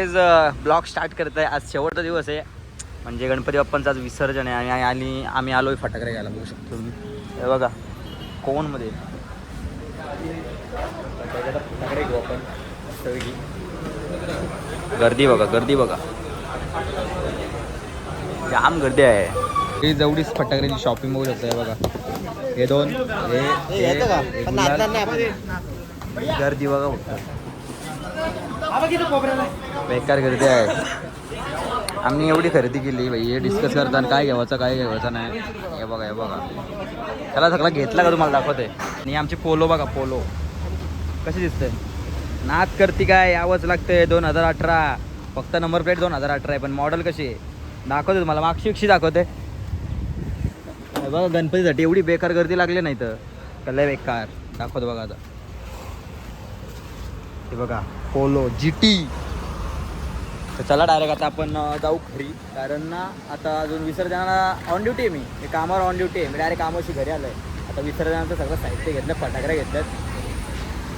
काहीच blog start करत आहे आज शेवटचा दिवस आहे. म्हणजे गणपती बाप्पांचं आज विसर्जन आहे आणि आणि आम्ही आलोय फटाकडे घ्यायला. बघू शकतो तुम्ही. हे बघा कोणमध्ये? फटाकडे घेऊ आपण. मस्तपैकी. गर्दी बघा गर्दी बघा. जाम गर्दी आहे. ही जेवढीच फटाकड्याची शॉपिंग बघू शकता हे बघा. हे दोन हे गर्दी बघा बेकार गर्दी आहे. आम्ही एवढी खरेदी केली भाई हे डिस्कस करताना काय घ्यायचं काय घ्यायचं नाही. हे बघा हे बघा. त्याला सगळा घेतला का तुम्हाला? दाखवते. आणि आमची पोलो बघा पोलो. कशी दिसते नाच करती काय? यावंच लागतंय दोन हजार अठरा. फक्त नंबर प्लेट दोन हजार अठरा आहे पण मॉडेल कशी आहे? दाखवते तुम्हाला. मागची एकशी दाखवते. हे बघा गणपतीसाठी एवढी बेकार गर्दी लागली नाही तर. कलय बेकार. दाखवतो बघा आता. हे बघा. पोलो जी टी तर चला डायरेक्ट आता आपण जाऊ घरी. कारण ना आता अजून विसर्जनाला ऑन ड्युटी आहे मी. कामावर ऑन ड्युटी आहे. मी डायरेक्ट कामाशी घरी आलो आहे आता विसर्जनाचं सगळं साहित्य घेतलं फटाकडे घेतल्यात.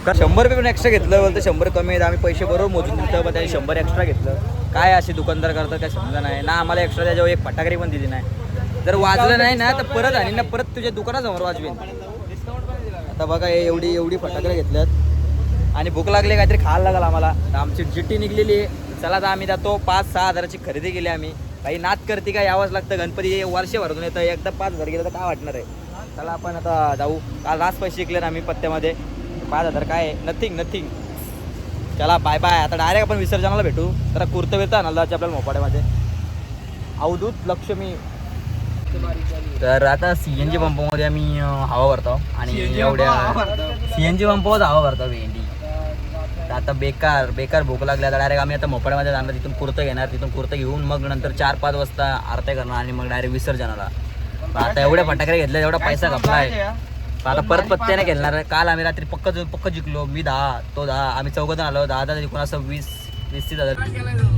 का शंभर रुपये पण एक्स्ट्रा घेतलं बोलतं शंभर कमी आहेत. आम्ही पैसे बरोबर मोजून दिलं पण त्यांनी शंभर एक्स्ट्रा घेतलं. काय असे दुकानदार करतात काय समजा नाही. ना आम्हाला एक्स्ट्रा त्याच्यावर एक फटाकडी पण दिली नाही. जर वाजलं नाही ना तर परत आणि ना परत तुझ्या दुकानासमोर वाजवेन. आता बघा एवढी एवढी फटाकडे घेतल्यात. आणि भूक लागली काहीतरी खायला लागला आम्हाला. तर आमची चिठ्ठी निघलेली आहे. चला आता आम्ही जातो. पाच सहा हजाराची खरेदी केली आम्ही. काही नाच करते काय यावंच लागतं. गणपती हे वर्षभरातून येतं. एकदा पाच हजार गेलं तर काय वाटणार आहे? चला आपण आता जाऊ. काल रास पैसे शिकले ना आम्ही पत्त्यामध्ये. पाच हजार काय? आहे नथिंग नथिंग चला बाय बाय आता डायरेक्ट आपण विसर्जनाला भेटू. जरा कुर्त वेळता नंदाच्या आपल्याला मोपाड्यामध्ये. अवधूत लक्ष्मी. तर आता सी एन जी पंपामध्ये आम्ही हवा भरतो. आणि एवढ्या सी एन जी पंपावर हवा भरतो. भेंडी तर आता बेकार बेकार भूक लागली आता डायरेक्ट आम्ही आता मोपाड्यामध्ये जाणार तिथून कुर्तं घेणार तिथून कुर्तं घेऊन मग नंतर चार पाच वाजता आरत्या करणार आणि मग डायरेक्ट विसर्जनाला. आता एवढ्या फटाकडे घेतले एवढा पैसा खपलाय. पण आता परत पत्त्याने खेळणार आहे. काल आम्ही रात्री पक्क पक्क जिंकलो. मी दहा तो दहा आम्ही चौघजण आलो. दहा दहा जिंकून असं वीस वीस तीस हजार.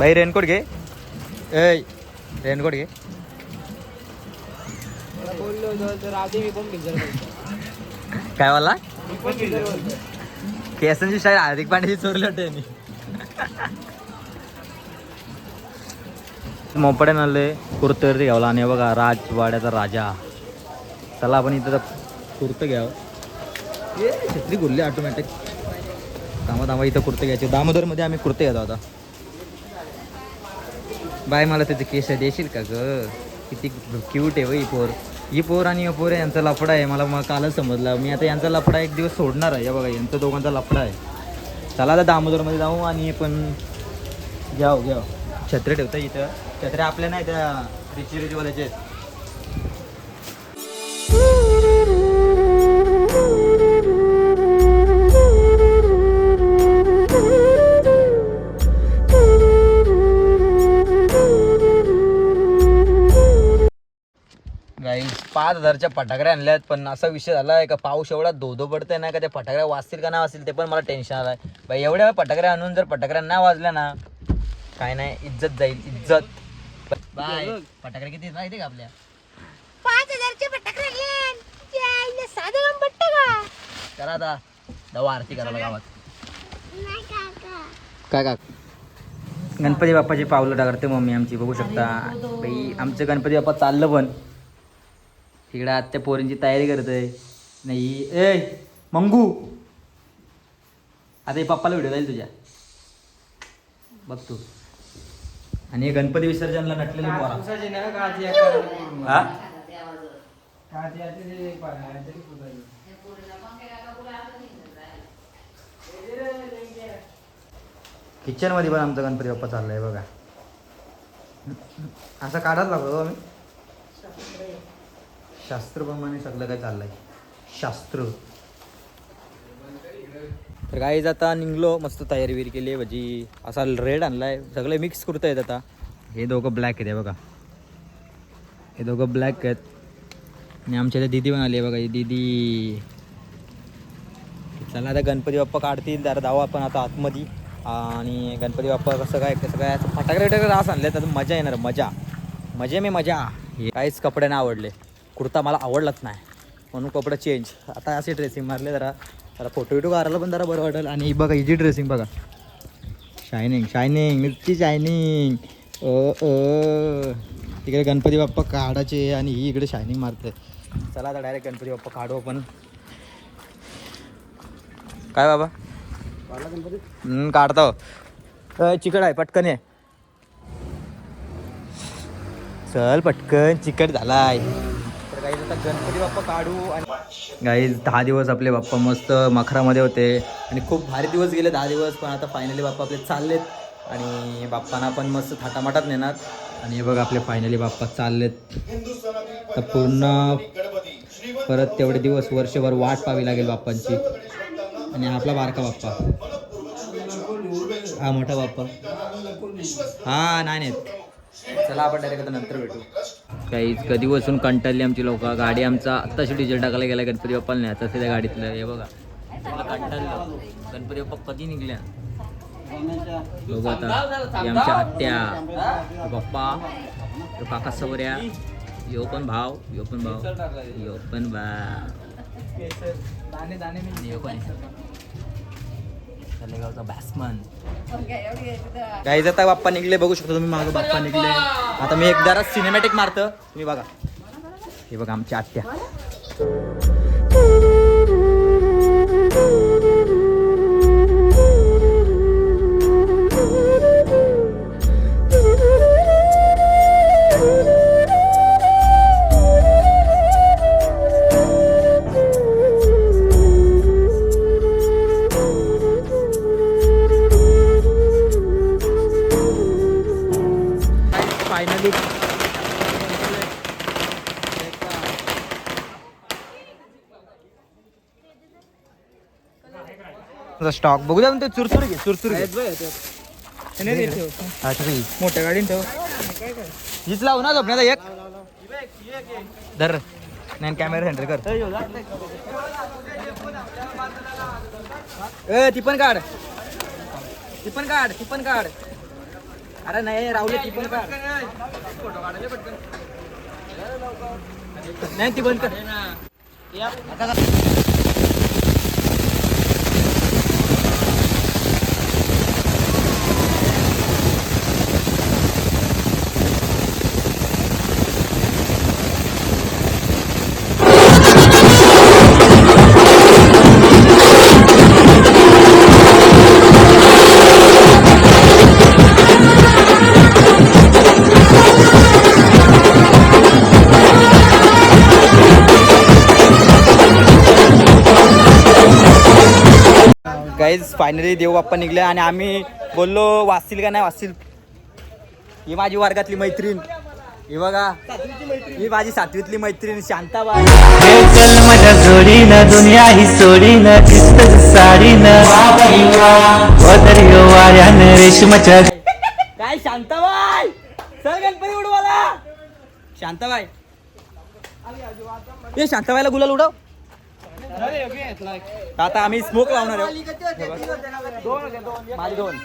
भाई रेनकोट घे. ए रेनकोट घे. काय वाला? केसांची स्टाईल हार्दिक पांड्याची चोरली वाटते यांनी. मोपड्यान आले कुर्तवरती घ्यावला. आणि बघा राजवाड्याचा राजा. चला आपण इथं कुर्तं घ्यावं. ये छत्री गुरली ऑटोमॅटिक थांबा थांबा इथं कुर्ते घ्यायचे. दामोदरमध्ये आम्ही कुर्ते घेतो आता. बाय मला त्याचे केस देशील का ग? किती क्यूट आहे व ही पोर. ही पोर आणि या पोर यांचा लफडा आहे. मला मग कालच समजला. मी आता यांचा लफडा एक दिवस सोडणार आहे. या बघा यांचा दोघांचा लफडा आहे. चला आता दामोदरमध्ये जाऊ आणि पण घ्याव घ्याव छत्रे ठेवतं इथं. छत्रे आपल्या नाही त्या रिची आहेत. गाई पाच हजारच्या फटाकड्या आणल्यात पण असा विषय झाला आहे का पाऊस एवढा धोधो पडतंय ना का त्या फटाकड्या वाजतील का नाही वाजतील ते पण मला टेन्शन आलं आहे बाई एवढ्या फटाकड्या आणून जर फटाकड्या नाही वाजल्या ना काय नाही इज्जत जाईल इज्जत. बाय. फटाकड्या किती माहिती का आपल्या? पाच हजारचे साधं करा आता. दवा आरती करायला गावात. नाही काका. काय का गणपती बाप्पाची पावलं टाकते मम्मी आमची बघू शकता. बाई आमचं गणपती बाप्पा चाललं पण. इकडे आत्या पोरींची तयारी करतोय. नाही ए मंगू. आता हे पप्पाला व्हिडिओ जाईल तुझ्या. बघ तू. आणि हे गणपती विसर्जनला नटलेली पोरा. हा? किचनमध्ये पण आमचा गणपती बाप्पा चाललाय बघा. असं काढाच लागलो आम्ही. शास्त्रप्रमाणे सगळं काय चाललंय. शास्त्र. तर काहीच आता निघलो मस्त तयारी बिरी केली आहे भजी. असा रेड आणलाय. सगळे मिक्स करता येत आता. हे दोघं ब्लॅक आहेत बघा. हे दोघं ब्लॅक आहेत. आणि आमच्या इथे दीदी पण आली आहे बघा ही दीदी. चला आता गणपती बाप्पा काढतील जरा दावा आपण आता आतमध्ये. आणि गणपती बाप्पा कसं काय कसं काय असं फटाकडे रास आणले तर मजा येणार मजा. मजे मी मजा. हे काहीच कपडे नाही आवडले. कुर्ता मला आवडलाच नाही. म्हणून कपडे चेंज आता असे ड्रेसिंग मारले जरा. जरा फोटो विटो काढायला पण जरा बरं वाटेल. आणि ही बघा हिची ड्रेसिंग बघा. शायनिंग शायनिंग नुसती शायनिंग ओ ओ तिकडे गणपती बाप्पा काढायचे आणि ही इकडे शायनिंग मारते चला आता डायरेक्ट गणपती बाप्पा काढू आपण. काय बाबा? हम्म, काढतो. अ, चिकट आहे पटकन आहे चल पटकन चिकट झालाय. गाईज आता गणपती बाप्पा काढू आणि गाईज दहा दिवस आपले बाप्पा मस्त मखरामध्ये होते आणि खूप भारी दिवस गेले दहा दिवस पण आता फायनली बाप्पा आपले चाललेत आणि बाप्पांना पण मस्त थाटामाटात नेणार. आणि हे बघा आपले फायनली बाप्पा चाललेत. तर पूर्ण परत तेवढे दिवस वर्षभर वाट पाहावी लागेल बाप्पांची. आणि आपला बारका बाप्पा. हा मोठा बाप्पा. हा नाही नाहीत चला आपण डायरेक्ट नंतर भेटू. काही कधी बसून कंटाळली आमची लोक. गाडी आमचा आत्ताशी डिझेल टाकायला गेला गणपती बाप्पाला नाही आता त्या गाडीतलं हे बघा. कंटाळलं. गणपती बाप्पा कधी निघल्या? बघू आता. आमच्या हत्या बाप्पा. तो काका सवऱ्या यो पण भाव यो पण भाव. यो पण भाव. यो पण तलेगावचा बॅट्समन काही आता बाप्पा निघले बघू शकतो तुम्ही मागं बाप्पा निघले. आता मी एक जरा सिनेमॅटिक मारतो. तुम्ही बघा. हे बघा आमची आत्या. फायनली स्टॉक बघू द्या ते चुरचुर घे चुरचुर घे. अच्छा. मोठ्या गाडीन ठेव. हीच लावू ना झोपण्याचा एक. धर. नाही कॅमेरा हँडल कर. ए ती पण काढ. ती पण काढ ती पण काढ. अरे नाही राहुल ती पण काढ नाही ती बंद कर. आता का- गाईज फायनली देव बाप्पा निघले आणि आम्ही बोललो वाचतील का नाही वाचतील ही माझी वर्गातली मैत्रीण. ही बघा. ही माझी सातवीतली मैत्रीण शांताबाई हे दुनिया ही सोडीनं साडीनं. वाऱ्यानं रेशमाच्या काय शांताबाई चल गणपती उडवाला शांताबाई ये शांताबाईला गुलाल उडव. आता आम्ही स्मोक लावणार आहे. माझी दोन.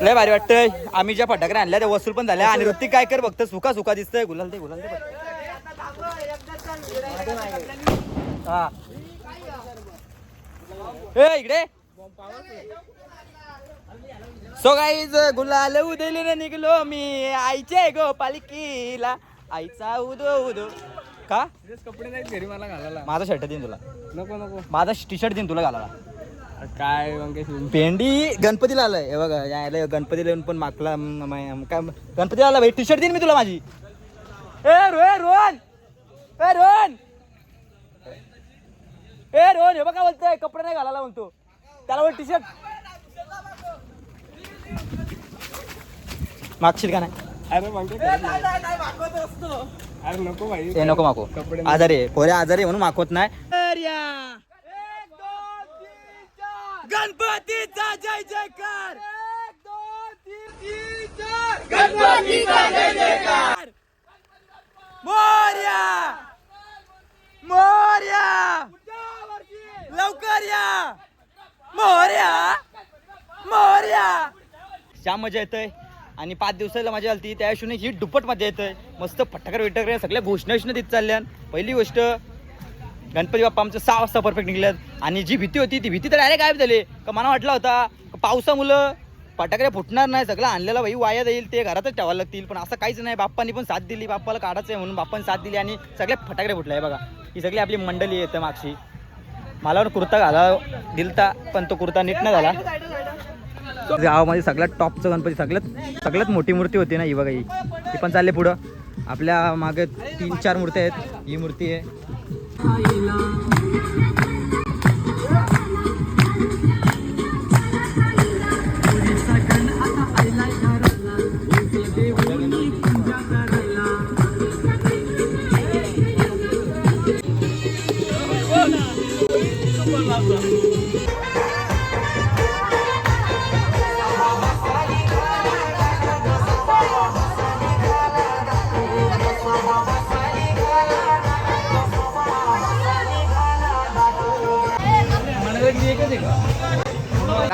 लय भारी वाटतंय. आम्ही ज्या फटाकऱ्या आणल्या त्या वसूल पण झाल्या. आणि ऋतिक काय कर बघतं सुका सुका दिसतंय. गुलाल दे गुलाल दे हा. ए इकडे. सो गाईज गुलाल उदलीने निघलो मी. आईचे गो पालखीला आईचा उदो उदो का? कपडे नाहीत घरी मला घालायला. माझा शर्ट देईन तुला. नको नको. माझा टी शर्ट देईन तुला घालायला. काय मंगेश पेंडी गणपतीला आलाय. हे बघा यायला गणपतीला येऊन पण मागला म- म- काय गणपतीला आला भाई. टी शर्ट देईन मी तुला माझी. ए रोहन रोहन. ए रोहन. ए रोहन हे बघा बोलतोय. कपडे नाही घालायला म्हणतो. त्याला बोल टी शर्ट मागशील का नाही? अरे मंगेश अरे नको भाई. ते नको माको आजारी आहे. पोरे आजारी आहे म्हणून मागवत नाही. गणपतीचा जय जयकार. गणपती मोर्या. मोर्या. लवकर या. मोर्या. मोर्या. श्याम मजा येतंय. आणि पाच दिवसाला मजा आली त्या हिशोने ही दुप्पट मजा येतंय. मस्त फटाकर विटाकर सगळ्या घोषणा विष्णा देत चालल्या पहिली गोष्ट गणपती बाप्पा आमचं सहा वाजता परफेक्ट निघल्यात. आणि जी भीती होती ती भीती तर डायरेक्ट गायब झाली. का मला वाटला होता पावसा पावसामुळं फटाकडे फुटणार नाही सगळं आणलेला भाई वाया जाईल ते घरातच ठेवायला लागतील. पण असं काहीच नाही बाप्पानी पण साथ दिली. बाप्पाला काढायचं आहे म्हणून बाप्पाने साथ दिली आणि सगळे फटाकडे फुटले आहे बघा ही सगळी आपली मंडळी येते मागशी मला पण कुर्ता घाला दिलता पण तो कुर्ता नीट नाही झाला. गावामध्ये सगळ्यात टॉपचं गणपती सगळ्यात सगळ्यात मोठी मूर्ती होती ना ही बघा ही. ती पण चालले पुढं. आपल्या मागे तीन चार मूर्ती आहेत. ही मूर्ती आहे.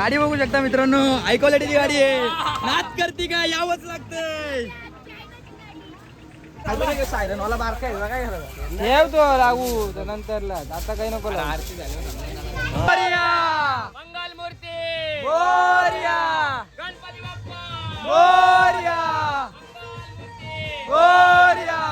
गाडी बघू शकता मित्रांनो. हाय क्वालिटीची गाडी आहे. नाच करती का? यावंच लागतंय. सायरन वाला बारका आहे. काय झालं ठेव तो लागू तर नंतरला. आता काही नको आरती मंगल मूर्ती गणपती बाप्पा! मोरया! मोरया!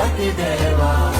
मोरया जय देव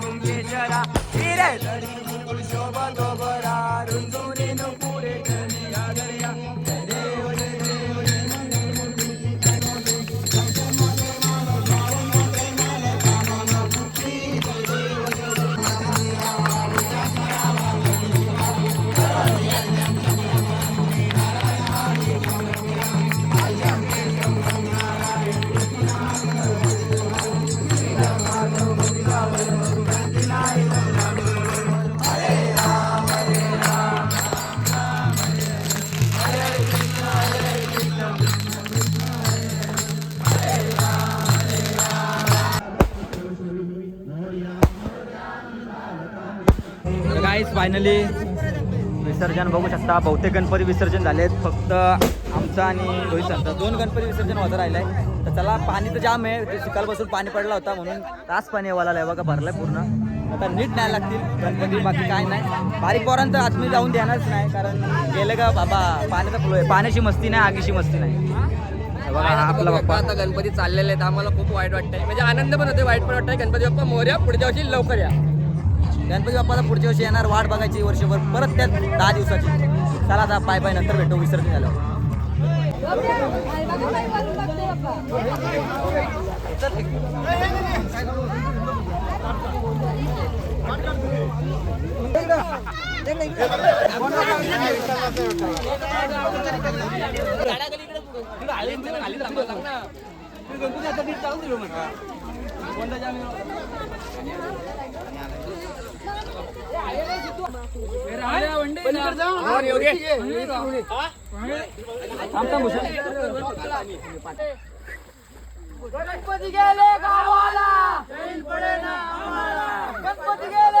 कुंकुम केशरा हिरे धरी मुकुल शोभतो बरा रुंजुरी नुपुरे कनिया फायनली विसर्जन बघू शकता. बहुतेक गणपती विसर्जन झालेत. फक्त आमचा आणि रोहित सरचा. दोन गणपती विसर्जन होतं राहिलंय. तर चला पाणी तर जाम आहे. सकाळपासून पाणी पडला होता म्हणून तास पाणी वाला आहे बघा भरलाय पूर्ण. आता नीट नाही लागतील. गणपती बाकी काय नाही. बारीक पोरांचं आज मी जाऊन देणारच नाही कारण गेलं का बाबा पाण्याचा फ्लो आहे. पाण्याची मस्ती नाही आगीची मस्ती नाही. बघा आपला बाप्पा. आता गणपती चाललेले आहेत. आम्हाला खूप वाईट वाटतंय. म्हणजे आनंद पण होते वाईट पण वाटतंय. गणपती बाप्पा मोर्या पुढच्या वर्षी लवकर या. गणपती बाप्पाला पुढच्या वर्षी येणार वाट बघायची वर्षभर परत त्यात दहा दिवसाची. चला आता पाय पाय नंतर भेटू विसर्जन झालं. बाप्पा गणपती गेले गावाला. गणपती गेले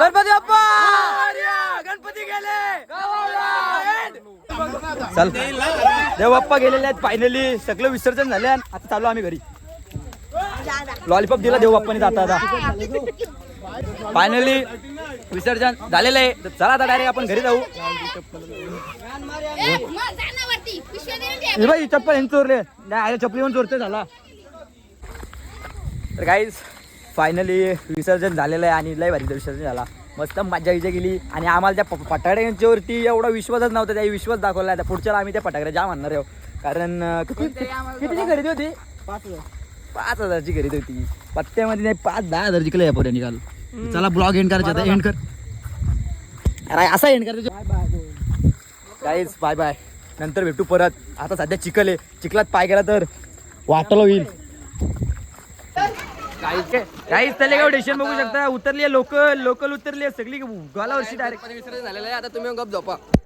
गणपती गणपती गेले चल देव बाप्पा गेलेले आहेत फायनली सगळं विसर्जन झाले आणि आता चालू आम्ही घरी. लॉलीपॉप दिला देव बाप्पाने जाता आता. फायनली विसर्जन झालेलं आहे. तर चला आता डायरेक्ट आपण घरी जाऊ. हे बाई चप्पल यांनी चोरले. नाही आले चपली पण चोरते झाला. तर काहीच फायनली विसर्जन झालेलं आहे आणि लय भारी विसर्जन झाला. मस्त मजा विजा गेली. आणि आम्हाला त्या फटाक्यांच्यावरती एवढा विश्वासच नव्हता त्या विश्वास दाखवला आता पुढच्याला आम्ही त्या फटाकड्या जाम आणणार आहोत. कारण किती कितीची खरेदी होती? पाच हजारची खरेदी होती. पत्त्यामध्ये नाही पाच दहा हजार जिंकलं या पोऱ्या निघाल चला ब्लॉग एंड करायचा आता. एंड कर. अरे असा एंड करायचा. काहीच बाय बाय नंतर भेटू परत. आता सध्या चिखल आहे. चिखलात पाय गेला तर वाटलं होईल. काहीच त्याला काय स्टेशन बघू शकता? उतरली लोकल लोकल उतरली सगळी. गाला वर्षी डायरेक्ट झालेलं आहे. आता तुम्ही गप झोपा.